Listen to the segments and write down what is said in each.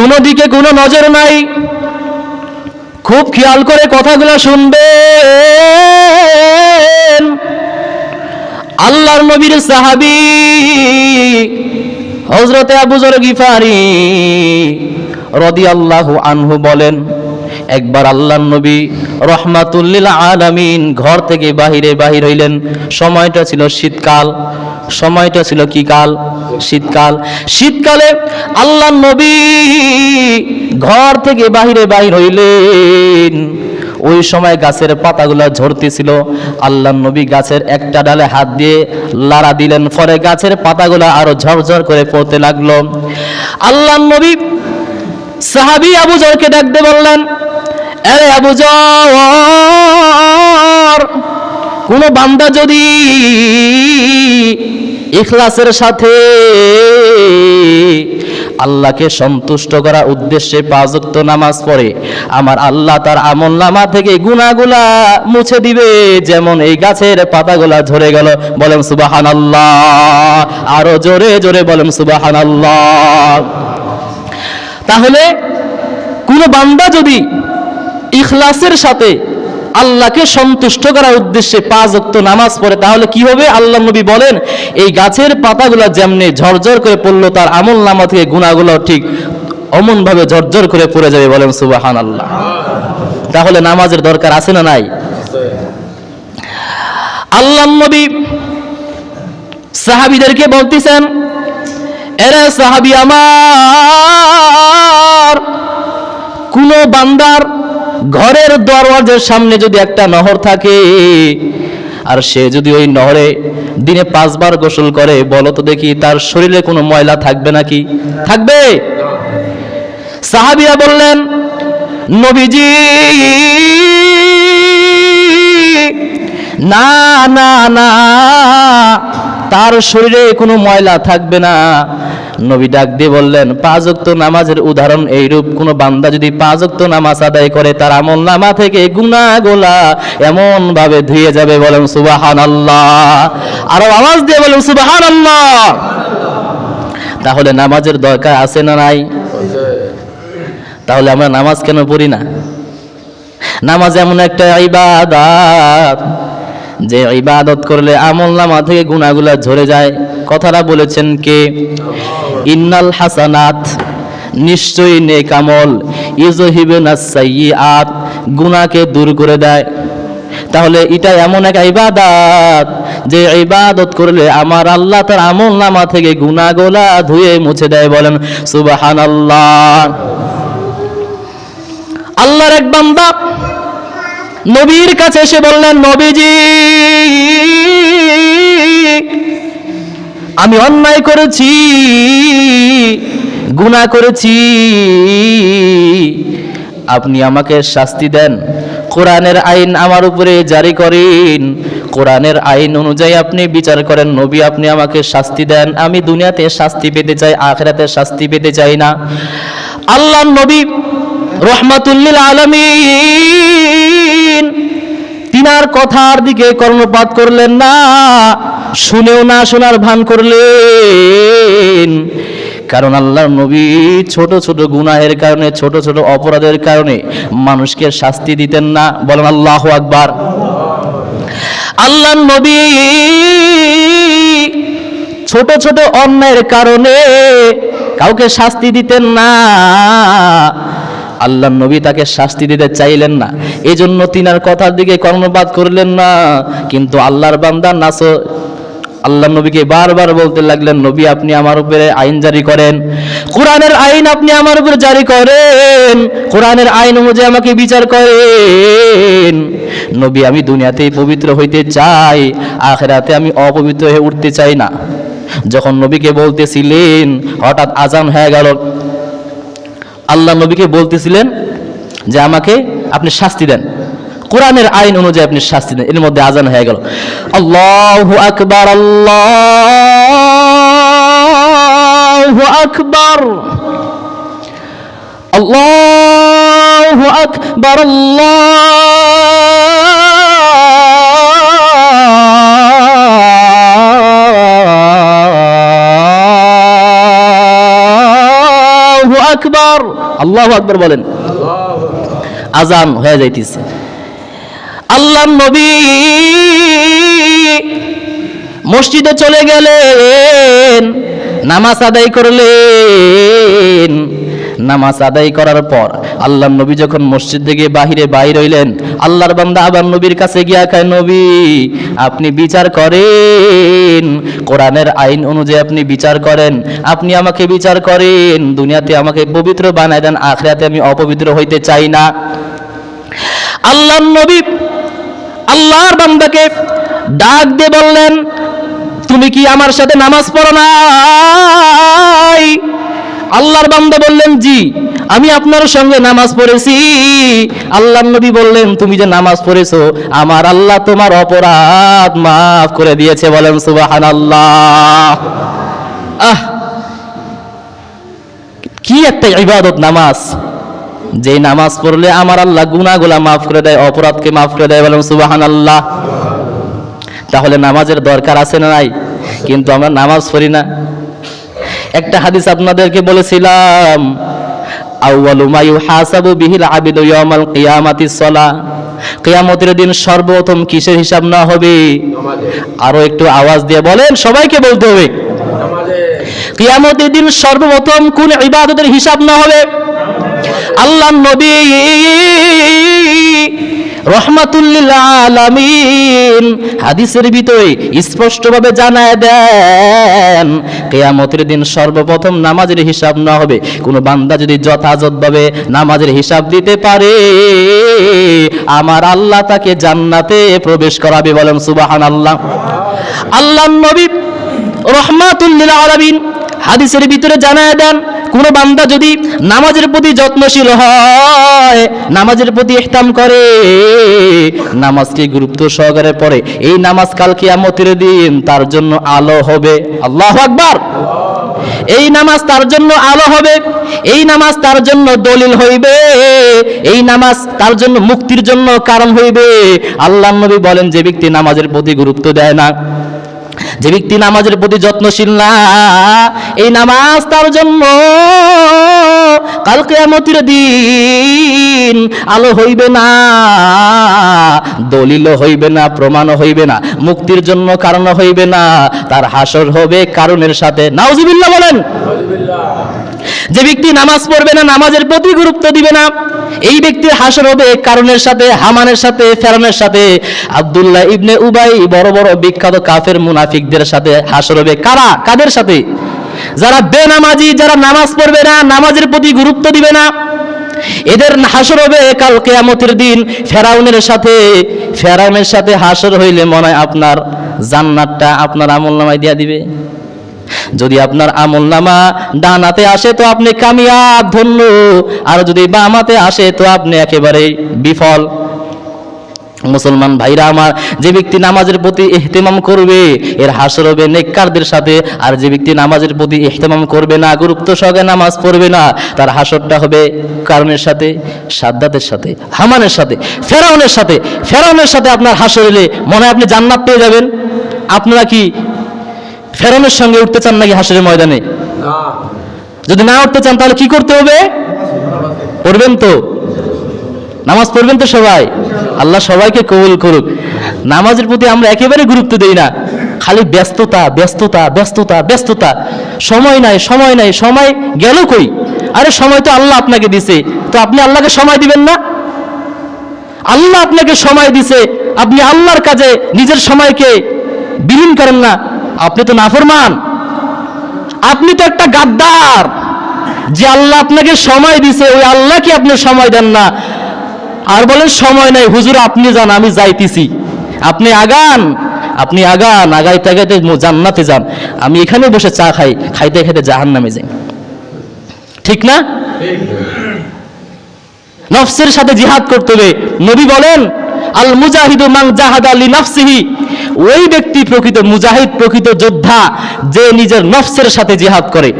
কোনো দিকে কোনো নজর নাই। খুব খেয়াল করে কথাগুলো শুনবেন। আল্লাহর নবীর সাহাবি হজরতে আবুজর গিফারি রদি আল্লাহ আনহু বলেন, একবার আল্লাহর নবী রহমাতুল্লিল আলামিন ঘর থেকে বাহিরে বাহির হইলেন। সময়টা ছিল শীতকাল। সময়টা ছিল কি কাল? শীতকাল। শীতকালে আল্লাহর নবী ঘর থেকে বাহিরে বাহির হইলেন। ওই সময় গাছের পাতাগুলো ঝরতেছিল। আল্লাহ নবী গাছের একটা ডালে হাত দিয়ে লাড়া দিলেন। পরে গাছের পাতাগুলো আরও ঝরঝর করে পড়তে লাগল। আল্লাহ নবী সাহাবি আবু জরকে ডাকতে বললেন আরে আবু জর, কোন বান্দা যদি ইখলাসের সাথে আল্লাহকে সন্তুষ্ট করার উদ্দেশ্যে পাঁচক্ত নামাজ পড়ে। আমার আল্লাহ তার আমল নামা থেকে গুনাগুলা মুছে দিবে, যেমন এই গাছের পাতাগুলা ঝরে গেল, বলেন সুবাহান আল্লাহ আরও জোরে জোরে বলেন সুবাহান আল্লাহ তাহলে কোন বান্দা যদি ইখলাসের সাথে আল্লাহকে সন্তুষ্ট করার উদ্দেশ্যে পাঁচ অক্ত নামাজ পড়ে, তাহলে কি হবে? আল্লাহ নবী বলেন, এই গাছের পাতাগুলো যেমনি ঝরঝর করে পড়ল, তার আমল নামা থেকে গুণাগুলো ঠিক অমন ভাবে ঝরঝর করে পড়ে যাবে। বলেন সুবাহান আল্লাহ তাহলে নামাজের দরকার আছে না নাই? আল্লাহ নবী সাহাবিদেরকে বলতেছেন, এরা সাহাবি আমার, কোন বান্দার ঘরের দরওয়াজার সামনে যদি একটা নহর থাকে, আর সে যদি ওই নহরে দিনে পাঁচবার গোসল করে, বলো তো দেখি তার শরীরে কোনো ময়লা থাকবে নাকি? থাকবে? সাহাবিয়া বললেন, নবীজি, না না না তার শরীরে কোনো ময়লা থাকবে না। নবী ডাক দিয়ে বললেন পাঁচ ওয়াক্ত নামাজের উদাহরণ এইরূপ, কোন বান্দা যদি পাঁচ ওয়াক্ত নামাজ আদায় করে, তার আমল নামা থেকে গুনা গোলা এমন ভাবে ধুয়ে যাবে বলেন সুবাহান আল্লাহ আরও আওয়াজ দিয়ে বলেন সুবাহান আল্লাহ তাহলে নামাজের দরকার আছে না নাই? তাহলে আমরা নামাজ কেন পড়ি না? নামাজ এমন একটা ইবাদত। যে ইবাদত করলে আমল নামা থেকে গুণাগুলা ঝরে যায়, কথাটা বলেছেন কে? ইন্নাল হাসানাত, নিশ্চয়ই নেক আমল। ইজহিবেনা সাইয়্যাত, গুনাহকে দূর করে দেয়। তাহলে এটা এমন এক ইবাদত যে ইবাদত করলে আমার আল্লাহ তার আমল নামা থেকে গুনাহগুলা ধুয়ে মুছে দেয় বলেন, সুবহানাল্লাহ। আল্লাহর এক বান্দা নবীর কাছে এসে বললেন, নবীজি, আমি অন্যায় করেছি, গুনাহ করেছি। আপনি আমাকে শাস্তি দেন। কোরআনের আইন আমার উপরে জারি করেন। কোরআনের আইন অনুযায়ী আপনি বিচার করেন। নবী, আপনি আমাকে শাস্তি দেন। আমি দুনিয়াতে শাস্তি পেতে চাই, আখেরাতে শাস্তি পেতে চাই না। আল্লাহ নবী রহমাতুল্লিল আলমিন তিনার কথার দিকে কর্ণপাত করলেন না, শুনেও না শোনার ভান করলেন। কারণ আল্লাহর নবী ছোট ছোট গুনাহের কারণে, ছোট ছোট অপরাধের কারণে মানুষকে শাস্তি দিতেন না। বলেন আল্লাহ আকবার। আল্লাহ নবী ছোট ছোট অন্যায়ের কারণে কাউকে শাস্তি দিতেন না। আল্লাহ নবী তাকে শাস্তি দিতে চাইলেন না। এই জন্য তিনার কথার দিকে কর্ণপাত করলেন না। কিন্তু আল্লাহর বান্দা নাস আল্লাহ নবীকে বারবার বলতে লাগলেন, নবী, আপনি আমার উপরে আইন জারি করেন। কোরআনের আইন আপনি আমার উপরে জারি করেন। কোরআনের আইন অনুযায়ী আমাকে বিচার করেন। নবী, আমি দুনিয়াতেই পবিত্র হইতে চাই, আখেরাতে আমি অপবিত্র হয়ে উঠতে চাই না। যখন নবীকে বলতেছিলেন, হঠাৎ আজান হয়ে গেল। আল্লাহ নবীকে বলতেছিলেন যে আমাকে আপনি শাস্তি দেন। কোরআনের আইন অনুযায়ী আপনি শাস্তি দেন। এর মধ্যে আজান হয়ে গেল। আল্লাহ আকবার আল্লাহ আকবার। আল্লাহ আকবার, আল্লাহু আল্লাহ আকবর বলেন। আজান হয়ে যাইতেছে। আল্লাহ নবী মসজিদে চলে গেলেন নামাজ আদায় করলেন। নামাজ আদায় করার পর আল্লাহ নবী যখন মসজিদ থেকে বাহিরে বাইর হইলেন, আল্লাহর বান্দা আবার নবীর কাছে গিয়া খায় নবী, আপনি বিচার করেন। কোরআনের আইন অনুযায়ী আপনি বিচার করেন। আপনি আমাকে বিচার করেন। দুনিয়াতে আমাকে পবিত্র বানায় দেন, আখরাতে আমি অপবিত্র হইতে চাই না। আল্লাহ নবী আল্লাহর বান্দাকে ডাক দিয়ে বললেন, তুমি কি আমার সাথে নামাজ পড়ো নাই? আল্লাহর বান্দা বললেন, জি, আমি আপনার সঙ্গে নামাজ পড়েছি। আল্লাহ নবী বললেন, তুমি যে নামাজ পড়েছো, আমার আল্লাহ তোমার অপরাধ মাফ করে দিয়েছে। বলেন সুবাহান আল্লাহ আহ, কি একটা ইবাদত নামাজ। যে নামাজ পড়লে আমার আল্লাহ গুনাহগুলা মাফ করে দেয়, অপরাধকে মাফ করে দেয়, বলেন সুবাহান আল্লাহ তাহলে নামাজের দরকার আছে না নাই? কিন্তু আমরা নামাজ পড়ি না। একটা হাদিস আপনাদেরকে বলেছিলাম কিয়ামতের দিন সর্বপ্রথম কিসের হিসাব না হবে? আরও একটু আওয়াজ দিয়ে বলেন, সবাইকে বলতে হবে। দিন সর্বপ্রথম কোন ইবাদতের হিসাব না হবে? আল্লাহ নবী রহমাতুল্লিল আলামিন। হাদিসের ভিতরে স্পষ্টভাবে জানায় দেন, কেয়ামতের দিন সর্বপ্রথম নামাজের হিসাব না হবে। কোন বান্দা যদি যথাযথভাবে নামাজের হিসাব দিতে পারে, আমার আল্লাহ তাকে জান্নাতে প্রবেশ করাবে বলেন সুবাহান আল্লাহ আল্লাহ নবী রহমাতুল্লিল আলামিন হাদিসের ভিতরে জানায় দেন কোন বান্দা যদি নামাজের প্রতি যত্নশীল হয়, নামাজের প্রতি ইহতাম করে, নামাজকে গুরুত্ব সহকারে পড়ে, এই নামাজ কাল কিয়ামতের দিন তার জন্য আলো হবে। আল্লাহ আকবার! এই নামাজ তার জন্য আলো হবে, এই নামাজ তার জন্য দলিল হইবে, এই নামাজ তার জন্য মুক্তির জন্য কারণ হইবে। আল্লাহ নবী বলেন, যে ব্যক্তি নামাজের প্রতি গুরুত্ব দেয় না যে ব্যক্তি নামাজের প্রতি যত্নশীল না, এই নামাজ তার জন্য কাল আমতির দিন আলো হইবে না দলিল হইবে না প্রমাণ হইবে না, মুক্তির জন্য কারণ হইবে না, তার হাসর হবে কারণের সাথে। নাউজুবিল্লাহ বলেন। যে ব্যক্তি নামাজ পড়বে না, নামাজের প্রতি গুরুত্ব দিবে না, এই ব্যক্তির হাসর হবে কারণের সাথে, হামানের সাথে, ফেরানের সাথে। আব্দুল্লাহ ইবনে উবাই বড় বড় বিখ্যাত কাফের মুনাফিকদের সাথে হাসর হবে। কারা? কাদের সাথে? যারা বেনামাজি, যারা নামাজ পড়বে না, নামাজের প্রতি গুরুত্ব দিবে না, এদের হাসর হবে কাল কেয়ামতের দিন, ফেরাউনের সাথে। ফেরাউনের সাথে হাসর হইলে মনে হয় আপনার জান্নাতটা আপনার আমল নামায় দিয়া দিবে। যদি আপনার আমল নামা ডানাতে আসে তো আপনি কামিয়াব, ধন্য। আর যদি বামাতে আসে তো আপনি একেবারে বিফল। মুসলমান ভাইরা আমার, যে ব্যক্তি নামাজের প্রতি এহতেমাম করবে, এর হাসর হবে নেককারদের সাথে। আর যে ব্যক্তি নামাজের প্রতি ইহতেমাম করবে না, গুরুত্ব সহকারে নামাজ পড়বে না, তার হাসরটা হবে কারণের সাথে? সাদ্দাতের সাথে, হামানের সাথে, ফেরাউনের সাথে। ফেরাউনের সাথে আপনার হাসর এলে মনে হয় আপনি জান্নাত পেয়ে যাবেন। আপনারা কি ফেরাউনের সঙ্গে উঠতে চান নাকি হাসরের ময়দানে? যদি না উঠতে চান তাহলে কি করতে হবে? পড়বেন তো। নামাজ পড়বেন তো সবাই। আল্লাহ সবাইকে কবুল করুক। নামাজের প্রতি আমরা একেবারে গুরুত্ব দেই না। খালি ব্যস্ততা ব্যস্ততা ব্যস্ততা ব্যস্ততা। সময় নাই সময় নাই। সময় গেল কই? আরে সময় তো আল্লাহ আপনাকে দিছে। তো আপনি আল্লাহকে সময় দিবেন না? আল্লাহ আপনাকে সময় দিছে। আপনি আল্লাহর কাজে নিজের সময়কে বিলীন করেন না। আপনি তো নাফরমান। আপনি তো একটা গাদ্দার। যে আল্লাহ আপনাকে সময় দিছে ওই আল্লাহ কি আপনি সময় দেন না? আর বলেন সময় নাই। হুজুর আপনি যান আমি যাইতেছি। আপনি আগান আপনি আগান আগাইতে আগাইতে জান্নাতে যান। আমি এখানে বসে চা খাই খাইতে খাইতে জাহান নামে যাই। ঠিক না? নফসের সাথে জিহাদ করতে হবে। নবী বলেন আল মুজাহিদু মান জাহাদ আলী নফসিহি ওই ব্যক্তি প্রকৃত মুজাহিদ, প্রকৃত যোদ্ধা, যে নিজের নফসের সাথে জিহাদ করে।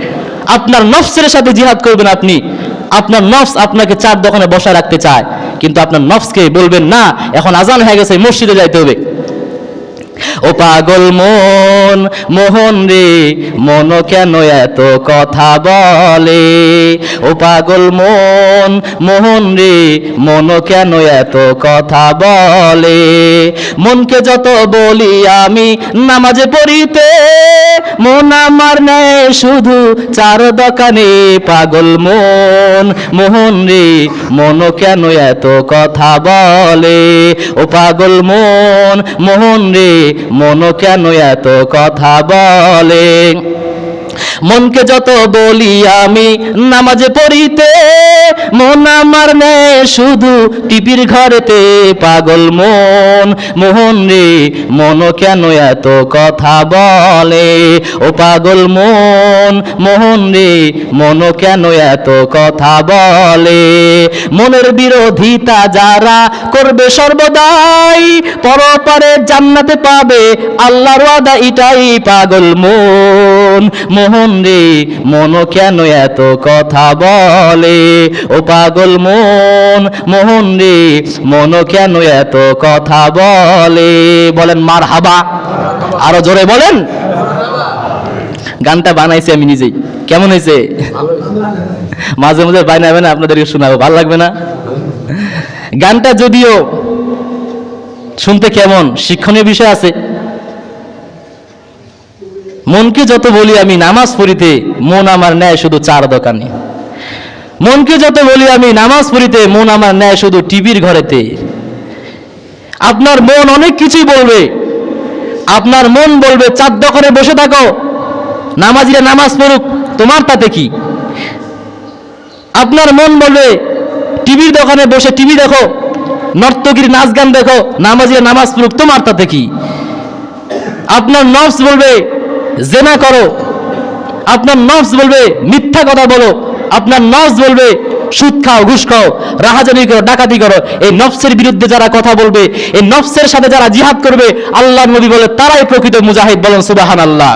আপনার নফসের সাথে জিহাদ করবেন আপনি। আপনার নফস আপনাকে চার দোকানে বসায় রাখতে চায়। কিন্তু আপনার নফসকে বলবেন, না, এখন আজান হয়ে গেছে মসজিদে যাইতে হবে। ও পাগল মন, মোহন রে মন কেন এত কথা বলে? ও পাগল মন, মোহন রে, মন কেন এত কথা বলে? মনকে যত বলি আমি নামাজে পড়িতে, মন আমার নেয় শুধু চার দোকানে পাগল মন। মোহন রে, মন কেন এত কথা বলে? ও পাগল মন, মোহন রে, মন কেন এত কথা বলে? মনকে যত বলি আমি নামাজে পড়িতে, মন আমার নেয় শুধু টিপির ঘরেতে পাগল মন। মোহন রে, মন কেন এত কথা বলে? ও পাগল মন, মোহন রে, মন কেন এত কথা বলে? মনের বিরোধিতা যারা করবে সর্বদাই, পরপারে জান্নাতে পাবে, আল্লাহর ওয়াদা এটাই পাগল মন। মোহন রে মন কেন এত কথা বলে? ও পাগল মন মোহন রে মন কেন এত কথা বলে? বলেন মার হাবা আরও জোরে বলেন। গানটা বানাইছি আমি নিজেই। কেমন হয়েছে? মাঝে মাঝে বানাবে না আপনাদেরকে শোনাবো, ভালো লাগবে না? গানটা যদিও শুনতে কেমন, শিক্ষণীয় বিষয় আছে। মনকে যত বলি আমি নামাজ পড়িতে, মন আমার নেয় শুধু চার দোকানে। মনকে যত বলি আমি নামাজ পড়িতে, মন আমার নেয় শুধু টিভির ঘরেতে। আপনার মন অনেক কিছুই বলবে। আপনার মন বলবে, চার দোকানে বসে থাকো। নামাজিরা নামাজ পড়ুক, তোমার তাতে কি? আপনার মন বলবে, টিভির দোকানে বসে টিভি দেখো, নর্তকীর নাচ গান দেখো, নামাজিরা নামাজ পড়ুক, তোমার তাতে কি? আপনার নফস বলবে জেনা করো। আপনার নফস বলবে, মিথ্যা কথা বলো। আপনার নফস বলবে, সুদ খাও, ঘুষ খাও, রাহাজানি করো, ডাকাতি করো। এই নফসের বিরুদ্ধে যারা কথা বলবে, এই নফসের সাথে যারা জিহাদ করবে আল্লাহ নবী বলে তারাই প্রকৃত মুজাহিদ বলেন সুবাহান আল্লাহ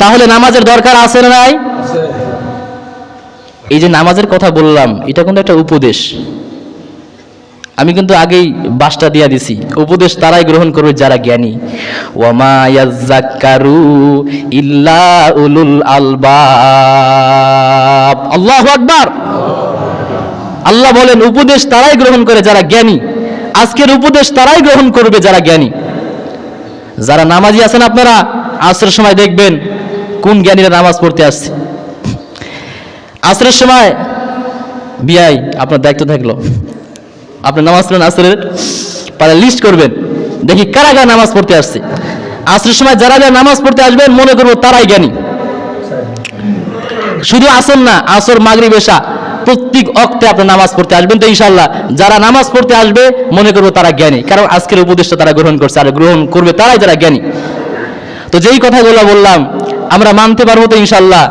তাহলে নামাজের দরকার আছে না নাই? এই যে নামাজের কথা বললাম, এটা কিন্তু একটা উপদেশ। আমি কিন্তু আগেই বাসটা দিয়া দিছি। উপদেশ তারাই গ্রহণ করবে যারা জ্ঞানী। ওয়ামা ইয়াজ্জাক্কারু ইল্লা উলুল আলবাব। আল্লাহু আকবার। আল্লাহ বলেন, উপদেশ তারাই গ্রহণ করে যারা জ্ঞানী। আজকের উপদেশ তারাই গ্রহণ করবে যারা জ্ঞানী। যারা নামাজি আছেন আপনারা, আসরের সময় দেখবেন কোন জ্ঞানীরা নামাজ পড়তে আসছে। আসরের সময় বিয়াই আপনার দায়িত্ব থাকল। আপনি নামাজ পড়েন, আসরের পরে লিস্ট করবেন। দেখি কারা কারা নামাজ পড়তে আসছে। আসরের সময় যারা যারা নামাজ পড়তে আসবেন, মনে করব তারাই জ্ঞানী। শুধু আসর না, আসর মাগরি বেশা প্রত্যেক অক্তে আপনি নামাজ পড়তে আসবেন তো ইনশাল্লাহ যারা নামাজ পড়তে আসবে, মনে করব তারা জ্ঞানী। কারণ আজকের উপদেশটা তারা গ্রহণ করছে আর গ্রহণ করবে তারাই যারা জ্ঞানী। তো যেই কথাগুলো বললাম, আমরা মানতে পারব তো ইনশাল্লাহ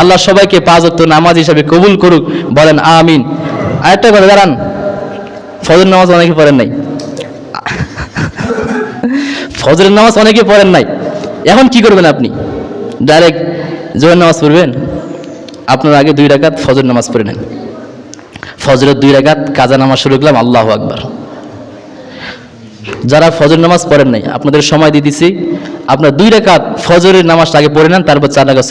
আল্লাহ সবাইকে পাঁচ নামাজ হিসাবে কবুল করুক, বলেন আমিন। আরেকটা কথা, দাঁড়ান। ফজর নামাজ অনেকে পড়েন নাই। ফজরের নামাজ অনেকে পড়েন নাই। এখন কি করবেন আপনি? ডাইরেক্ট জোহর নামাজ পড়বেন? আপনার আগে দুই রাকাত ফজর নামাজ পড়ে নেন। ফজরের দুই রাকাত কাজা নামাজ শুরু করলাম, আল্লাহ আকবার। যারা ফজর নামাজ পড়েন নাই, আপনাদের সময় দিয়ে দিছি। আপনার দুই রাকাত ফজরের নামাজটা আগে পড়ে নেন, তারপর চার রাকাত